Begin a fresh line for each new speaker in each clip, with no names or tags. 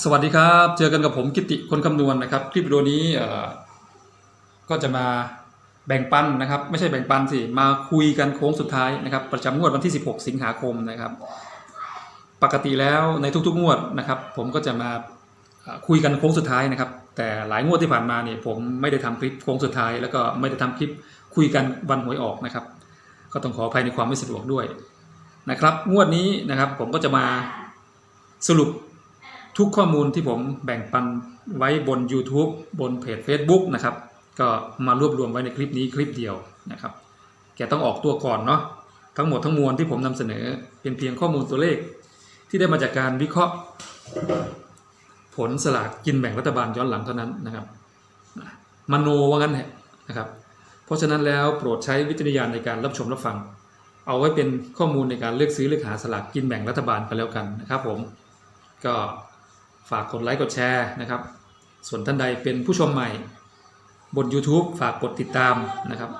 สวัสดีครับ เจอกันกับผมกิติคนคำนวณนะครับ คลิปวิดีโอนี้ก็จะมาแบ่งปันนะครับ ไม่ใช่แบ่งปันสิ มาคุยกันโค้งสุดท้ายนะครับ ประจำงวดวันที่ 16 สิงหาคมนะครับ ปกติแล้วในทุกๆงวดนะครับ ผมก็จะมาคุยกันโค้งสุดท้ายนะครับ แต่หลายงวดที่ผ่านมาเนี่ยผมไม่ได้ทำคลิปโค้งสุดท้าย แล้วก็ไม่ได้ทำคลิปคุยกันวันหวยออกนะครับ ก็ต้องขออภัยในความไม่สะดวกด้วยนะครับ งวดนี้นะครับผมก็จะมาสรุป ทุกข้อมูลที่ผมแบ่งปันไว้บน YouTube บนเพจ Facebook นะครับ ก็มารวบรวมไว้ในคลิปนี้คลิปเดียวนะครับ แกต้องออกตัวก่อนเนาะทั้งหมดทั้งมวลที่ผมนำเสนอเป็นเพียงข้อมูลตัวเลข ที่ได้มาจากการวิเคราะห์ ผลสลากกินแบ่งรัฐบาลย้อนหลังเท่านั้นนะครับมโนว่างั้นแหละนะครับ เพราะฉะนั้นแล้วโปรดใช้วิจารณญาณในการรับชมรับฟัง เอาไว้เป็นข้อมูลในการเลือกซื้อเลือกหาสลากกินแบ่งรัฐบาลกันแล้วกันนะครับ ผมก็ ฝากกดไลค์กดแชร์นะครับ ส่วนท่านใดเป็นผู้ชมใหม่ บน YouTube ฝากกดติดตามนะครับ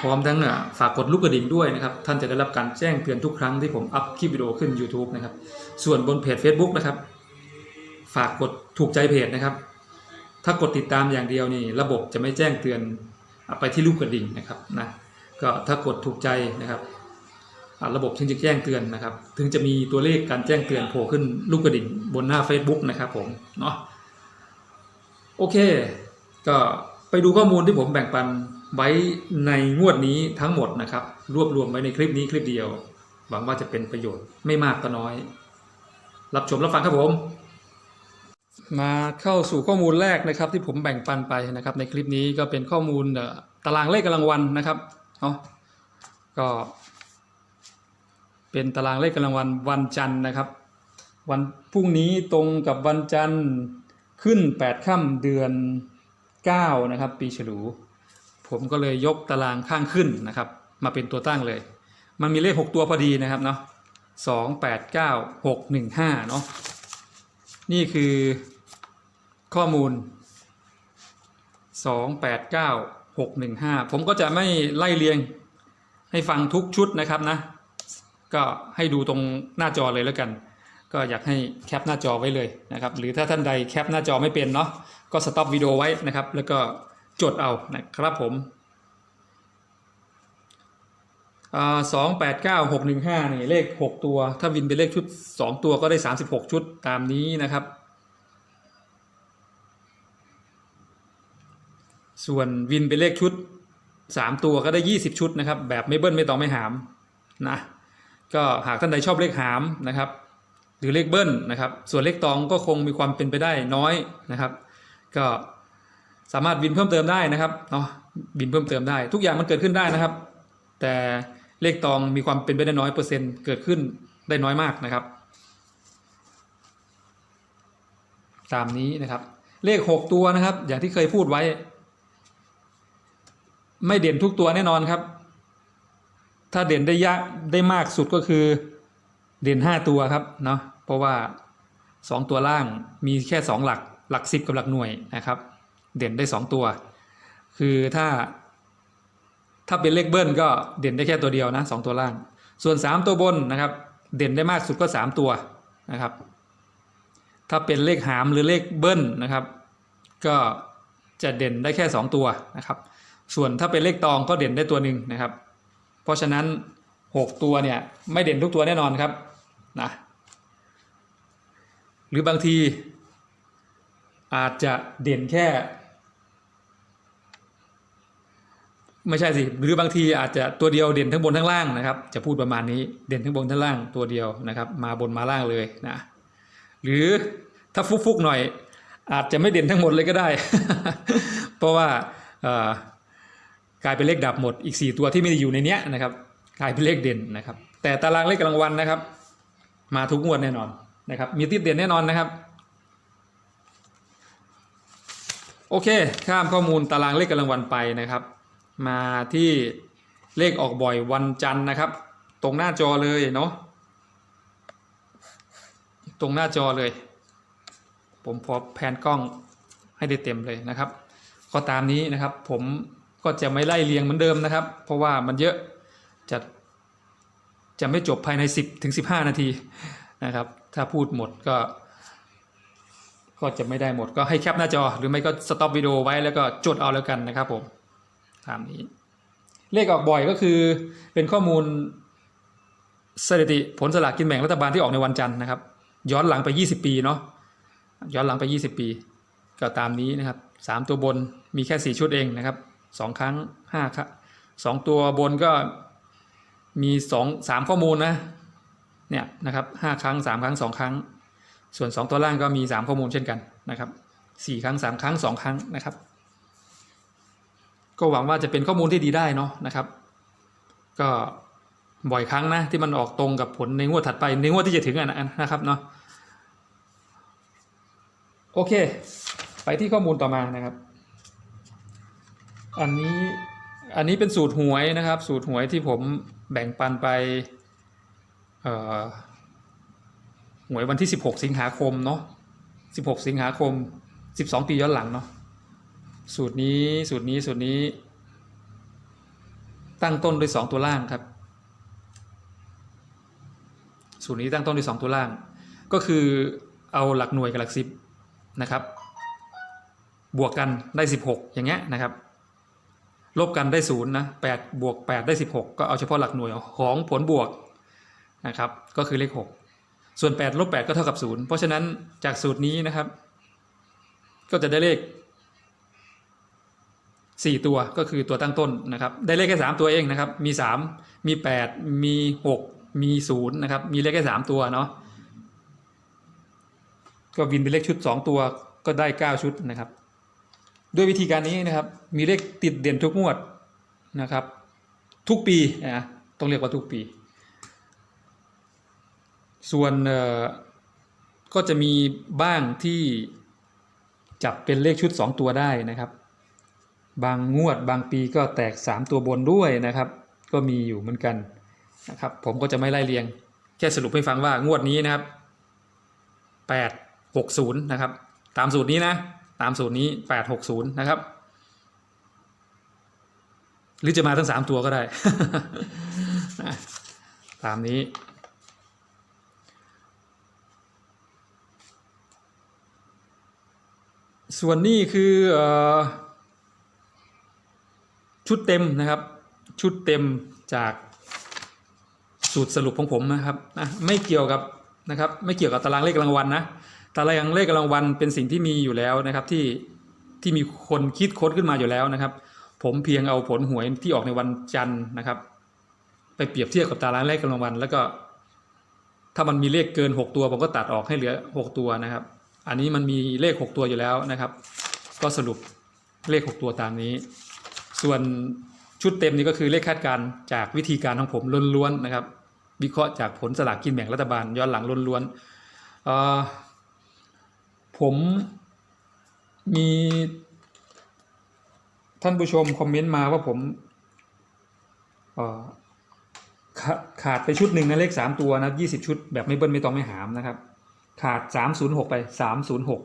พร้อมทั้งฝากกดลูกกระดิ่งด้วยนะครับ ท่านจะได้รับการแจ้งเตือนทุกครั้งที่ผมอัพคลิปวิดีโอขึ้น YouTube นะครับ ส่วนบนเพจ Facebook นะครับ ฝากกดถูกใจเพจนะครับ ถ้ากดติดตามอย่างเดียวนี่ระบบจะไม่แจ้งเตือนไปที่ลูกกระดิ่งนะครับนะก็ถ้ากดถูกใจนะครับ ระบบถึงจะแจ้งเตือนนะครับ ถึงจะมีตัวเลขการแจ้งเตือนโผล่ขึ้นลูกกระดิ่งบนหน้า Facebook นะครับผมเนาะโอเค ก็ไปดูข้อมูลที่ผมแบ่งปันไว้ในงวดนี้ทั้งหมดนะครับ รวบรวมไว้ในคลิปนี้คลิปเดียว หวังว่าจะเป็นประโยชน์ไม่มากก็น้อย รับชมรับฟังครับผม มาเข้าสู่ข้อมูลแรกนะครับ ที่ผมแบ่งปันไปนะครับ ในคลิปนี้ก็เป็นข้อมูลตารางเลขกำลังวันนะครับเนาะก็ เป็นตารางเลขกำลังวันวันจันทร์นะครับ วันพรุ่งนี้ตรงกับวันจันทร์ขึ้น 8ค่ำเดือน 9 นะครับ ปีฉลู ผมก็เลยยกตารางข้างขึ้นนะครับ มาเป็นตัวตั้งเลย มันมีเลข 6 ตัวพอดีนะครับเนาะ2 8 9 6 1 5เนาะนี่คือข้อมูล2 8 9 6 1 5ผมก็จะไม่ไล่เรียงให้ฟังทุกชุดนะครับนะ ก็ให้ดูตรงหน้าจอเลยแล้วกัน ก็อยากให้แคปหน้าจอไว้เลยนะครับหรือถ้าท่านใดแคปหน้าจอไม่เป็นเนาะก็สต็อปวิดีโอไว้นะครับ แล้วก็จดเอานะครับผมสองแปดเก้าหกหนึ่งห้านี่เลขหกตัว ถ้าวินเป็นเลขชุดสองตัวก็ได้สามสิบหกชุดตามนี้นะครับส่วนวินเป็นเลขชุดสามตัวก็ได้ยี่สิบชุดนะครับ แบบไม่เบิ้ลไม่ต้องไม่หามนะ ก็หากท่านใดชอบเลขหามนะครับ หรือเลขเบิ้ลนะครับ ส่วนเลขตองก็คงมีความเป็นไปได้น้อยนะครับ ก็สามารถบินเพิ่มเติมได้นะครับเนาะบินเพิ่มเติมได้ ทุกอย่างมันเกิดขึ้นได้นะครับ แต่เลขตองมีความเป็นไปได้น้อยเปอร์เซ็นต์เกิดขึ้นได้น้อยมากนะครับ ตามนี้นะครับ เลขหกตัวนะครับ อย่างที่เคยพูดไว้ ไม่เด่นทุกตัวแน่นอนครับ ถ้าเด่นได้ยากได้มากสุดก็คือเด่นห้าตัวครับเนาะเพราะว่าสองตัวล่างมีแค่สองหลักหลักสิบกับหลักหน่วยนะครับ เด่นได้สองตัว คือถ้า ถ้าเป็นเลขเบิ้ลก็เด่นได้แค่ตัวเดียวนะสองตัวล่าง ส่วนสามตัวบนนะครับ เด่นได้มากสุดก็สามตัวนะครับ ถ้าเป็นเลขหามหรือเลขเบิ้ลนะครับ ก็จะเด่นได้แค่สองตัวนะครับ ส่วนถ้าเป็นเลขตองก็เด่นได้ตัวหนึ่งนะครับ เพราะฉะนั้น 6 ตัวเนี่ยไม่เด่นทุกตัวแน่นอนครับนะหรือบางทีอาจจะเด่นแค่ ไม่ใช่สิหรือบางทีอาจจะตัวเดียวเด่นทั้งบนทั้งล่างนะครับ จะพูดประมาณนี้เด่นทั้งบนทั้งล่างตัวเดียวนะครับ มาบนมาล่างเลยนะหรือถ้าฟุกๆหน่อย อาจจะไม่เด่นทั้งหมดเลยก็ได้ เพราะว่า กลายเป็นเลขดับหมดอีก 4 ตัวที่ไม่ได้อยู่ในเนี้ยนะครับกลายเป็นเลขเด่นนะครับ แต่ตารางเลขกำลังวันนะครับ มาทุกงวดแน่นอนนะครับ มีติดเด่นแน่นอนนะครับ โอเค ข้ามข้อมูลตารางเลขกำลังวันไปนะครับ มาที่เลขออกบ่อยวันจันทร์นะครับ ตรงหน้าจอเลยเนาะตรงหน้าจอเลย ผมพอแผนกล้องให้ได้เต็มเลยนะครับ ก็ตามนี้นะครับผม ก็จะไม่ไล่เรียงเหมือนเดิมนะครับ เพราะว่ามันเยอะจะจะไม่จบภายใน 10ถึง15 นาทีนะครับ ถ้าพูดหมดก็ ก็จะไม่ได้หมดก็ให้แคปหน้าจอ หรือไม่ก็สต็อปวิดีโอไว้แล้วก็จดเอาแล้วกันนะครับผมตามนี้ เลขออกบ่อยก็คือเป็นข้อมูลสถิติผลสลากกินแบ่งรัฐบาลที่ออกในวันจันทร์นะครับ ย้อนหลังไป 20 ปีเนาะย้อนหลังไป 20 ปี ก็ตามนี้นะครับสามตัวบนมีแค่สี่ชุดเองนะครับ สองครั้งห้าครับสองตัวบนก็มีสองสามข้อมูลนะเนี่ยนะครับห้าครั้งสามครั้งสองครั้ง ส่วนสองตัวล่างก็มีสามข้อมูลเช่นกันนะครับสี่ครั้งสามครั้งสองครั้งนะครับ ก็หวังว่าจะเป็นข้อมูลที่ดีได้เนาะนะครับ ก็บ่อยครั้งนะที่มันออกตรงกับผลในงวดถัดไปในงวดที่จะถึงอะนะนะครับเนาะโอเค ไปที่ข้อมูลต่อมานะครับ อันนี้อันนี้เป็นสูตรหวยนะครับ สูตรหวยที่ผมแบ่งปันไปหวยวันที่ 16 สิงหาคมเนาะ16 สิงหาคม 12 ปีย้อนหลังเนาะสูตรนี้สูตรนี้สูตรนี้ ตั้งต้นด้วย 2 ตัวล่างครับ สูตรนี้ตั้งต้นด้วย 2 ตัวล่าง ก็คือเอาหลักหน่วยกับหลักสิบนะครับ บวกกันได้ 16 อย่างเงี้ยนะครับ ลบกันได้ศูนย์นะ8บวก8ได้16ก็เอาเฉพาะหลักหน่วยของผลบวกนะครับ ก็คือเลข6ส่วน8ลบ8ก็เท่ากับ0เพราะฉะนั้นจากสูตรนี้นะครับ ก็จะได้เลข4ตัวก็คือตัวตั้งต้นนะครับ ได้เลขแค่3ตัวเองนะครับ มี3มี8มี6มี0นะครับ มีเลขแค่3ตัวเนาะก็วินเป็นเลขชุด2ตัวก็ได้9ชุดนะครับ ด้วยวิธีการนี้นะครับ มีเลขติดเด่นทุกงวดนะครับ ทุกปีนะต้องเรียกว่าทุกปี ส่วนก็จะมีบ้างที่จับเป็นเลขชุด 2 ตัวได้นะครับ บางงวดบางปีก็แตก 3 ตัวบนด้วยนะครับ ก็มีอยู่เหมือนกันนะครับ ผมก็จะไม่ไล่เรียง แค่สรุปให้ฟังว่างวดนี้นะครับ8 60นะครับ ตามสูตรนี้นะ ตามสูตรนี้860นะครับ หรือจะมาทั้ง3ตัวก็ได้ ตามนี้ ส่วนนี้คือออชุดเต็มนะครับ ชุดเต็มจากสูตรสรุปของผมนะครับนะไม่เกี่ยวกับนะครับ ไม่เกี่ยวกับตารางเลขรางวัลนะ ตารางเลขรางวัลเป็นสิ่งที่มีอยู่แล้วนะครับที่ที่มีคนคิดค้นขึ้นมาอยู่แล้วนะครับ ผมเพียงเอาผลหวยที่ออกในวันจันทร์นะครับ ไปเปรียบเทียบกับตารางเลขรางวัลแล้วก็ ถ้ามันมีเลขเกิน 6 ตัวผมก็ตัดออกให้เหลือ 6 ตัวนะครับ อันนี้มันมีเลข 6 ตัวอยู่แล้วนะครับ ก็สรุปเลข 6 ตัวตามนี้ ส่วนชุดเต็มนี้ก็คือเลขคาดการจากวิธีการของผมล้วนๆนะครับ วิเคราะห์จากผลสลากกินแบ่งรัฐบาลย้อนหลังล้วนๆอ่อ ผมมีท่านผู้ชมคอมเมนต์มาว่าผมขาขาดไปชุดหนึ่งนะเลขสามตัวนะยี่สิบชุดแบบไม่เบิ้ลไม่ต้องไม่หามนะครับ ขาดสามศูนย์หกไปสามศูนย์หก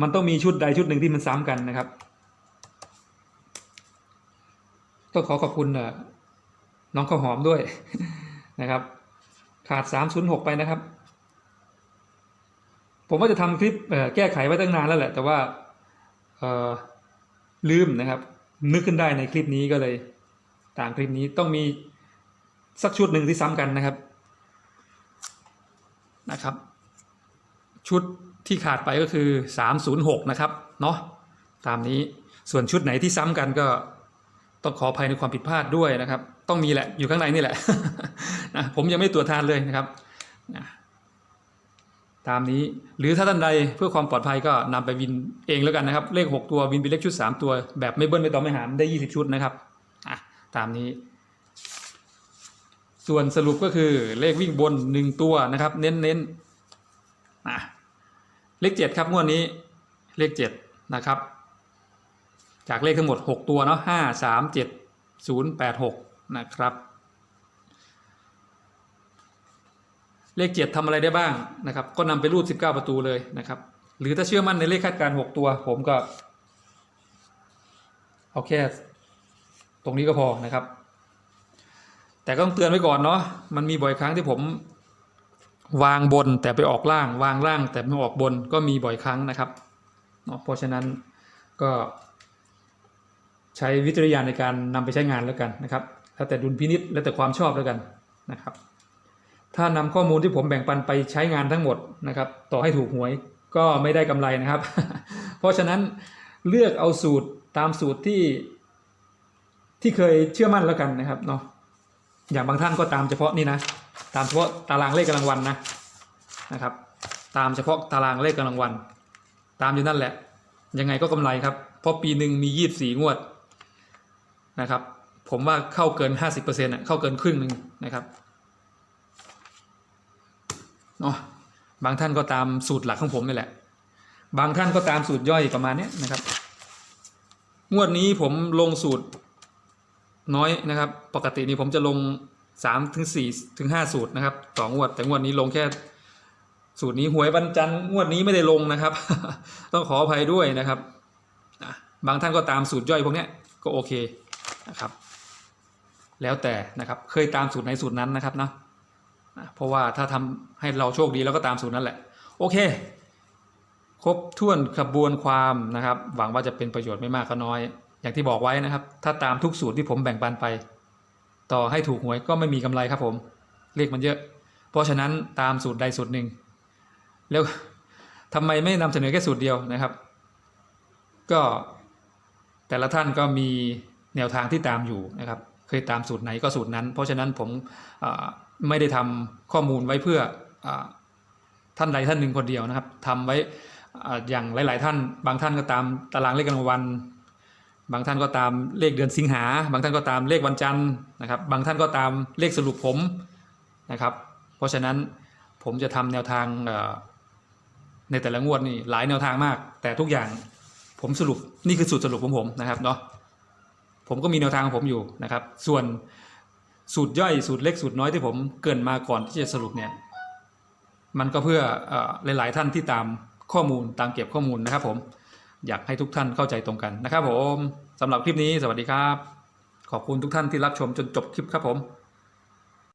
มันต้องมีชุดใดชุดหนึ่งที่มันซ้ำกันนะครับต้องขอขอบคุณน้องข้าวหอมด้วยนะครับ ขาด306ไปนะครับ ผมว่าจะทำคลิปแก้ไขไว้ตั้งนานแล้วแหละ แต่ว่าลืมนะครับ นึกขึ้นได้ในคลิปนี้ก็เลยต่างคลิปนี้ต้องมีสักชุดหนึ่งที่ซ้ำกันนะครับนะครับ ชุดที่ขาดไปก็คือ 306 นะครับเนาะตามนี้ส่วนชุดไหนที่ซ้ำกันก็ต้องขออภัยในความผิดพลาดด้วยนะครับ ต้องมีแหละอยู่ข้างในนี่แหละนะผมยังไม่ตรวจทานเลยนะครับนะ ตามนี้ หรือถ้าท่านใดเพื่อความปลอดภัยก็นำไปวินเองแล้วกันนะครับ เลข 6 ตัววินเป็นเลขชุด 3 ตัว แบบไม่เบิ้ลไม่ต่อไม่หารได้ 20 ชุดนะครับอะตามนี้ ส่วนสรุปก็คือเลขวิ่งบน 1 ตัวนะครับ เน้นเน้นะเลข 7 ครับงวดนี้เลข 7 นะครับ จากเลขทั้งหมด 6 ตัวเนาะห้าสามเจ็ดศูนย์แปดหกนะครับ เลข7ทำอะไรได้บ้างนะครับ ก็นำไปรูด19ประตูเลยนะครับ หรือถ้าเชื่อมั่นในเลขคาดการณ์6ตัว ผมก็เอาแค่ตรงนี้ก็พอนะครับ แต่ก็ต้องเตือนไว้ก่อนเนาะมันมีบ่อยครั้งที่ผมวางบนแต่ไปออกล่าง วางล่างแต่ไม่ออกบนก็มีบ่อยครั้งนะครับเนาะเพราะฉะนั้นก็ใช้วิจารณญาณในการนำไปใช้งานแล้วกันนะครับแล้วแต่ดุลพินิษแล้วแต่ความชอบแล้วกันนะครับ ถ้านำข้อมูลที่ผมแบ่งปันไปใช้งานทั้งหมดนะครับ ต่อให้ถูกหวยก็ไม่ได้กำไรนะครับ เพราะฉะนั้นเลือกเอาสูตรตามสูตรที่ที่เคยเชื่อมั่นแล้วกันนะครับเนาะอย่างบางท่านก็ตามเฉพาะนี่นะ ตามเฉพาะตารางเลขกำลังวันนะนะครับ ตามเฉพาะตารางเลขกำลังวัน ตามอยู่นั่นแหละ ยังไงก็กำไรครับเพราะปีหนึ่งมียี่บสี่งวดนะครับ ผมว่าเข้าเกินห้าสิบเปอร์เซ็นต์เข้าเกินครึ่งหนึ่งนะครับ เนาะบางท่านก็ตามสูตรหลักของผมนี่แหละ บางท่านก็ตามสูตรย่อยประมาณนี้นะครับ งวดนี้ผมลงสูตรน้อยนะครับ ปกตินี่ผมจะลงสามถึงสี่ถึงห้าสูตรนะครับต่องวด แต่งวดนี้ลงแค่สูตรนี้หวยวันจันทร์งวดนี้ไม่ได้ลงนะครับ ต้องขออภัยด้วยนะครับบางท่านก็ตามสูตรย่อยพวกนี้ก็โอเคนะครับ แล้วแต่นะครับเคยตามสูตรไหนสูตรนั้นนะครับเนาะ เพราะว่าถ้าทำให้เราโชคดีแล้วก็ตามสูตรนั้นแหละ โอเค ครบถ้วนขบวนความนะครับ หวังว่าจะเป็นประโยชน์ไม่มากก็น้อย อย่างที่บอกไว้นะครับ ถ้าตามทุกสูตรที่ผมแบ่งปันไป ต่อให้ถูกหวยก็ไม่มีกำไรครับผม เลขมันเยอะ เพราะฉะนั้นตามสูตรใดสูตรหนึ่ง แล้วทำไมไม่นำเสนอแค่สูตรเดียวนะครับ ก็แต่ละท่านก็มีแนวทางที่ตามอยู่นะครับ เคยตามสูตรไหนก็สูตรนั้น เพราะฉะนั้นผมไม่ได้ทำข้อมูลไว้เพื่ออท่านใดท่านหนึ่งคนเดียวนะครับทำไว้อ่าอย่างหลาย ๆ ท่าน บางท่านก็ตามตารางเลขกลางวัน บางท่านก็ตามเลขเดือนสิงหา บางท่านก็ตามเลขวันจันทร์นะครับ บางท่านก็ตามเลขสรุปผมนะครับ เพราะฉะนั้นผมจะทำแนวทางในแต่ละงวดนี่หลายแนวทางมาก แต่ทุกอย่างผมสรุปนี่คือสูตรสรุปของผมนะครับเนาะ ผมก็มีแนวทางของผมอยู่นะครับ ส่วนสูตรย่อยสูตรเล็กสูตรน้อยที่ผมเกินมาก่อนที่จะสรุปเนี่ยมันก็เพื่อออหลาย ๆ ท่านที่ตามข้อมูลตามเก็บข้อมูลนะครับ ผมอยากให้ทุกท่านเข้าใจตรงกันนะครับ ผมสำหรับคลิปนี้สวัสดีครับ ขอบคุณทุกท่านที่รับชมจนจบคลิปครับผม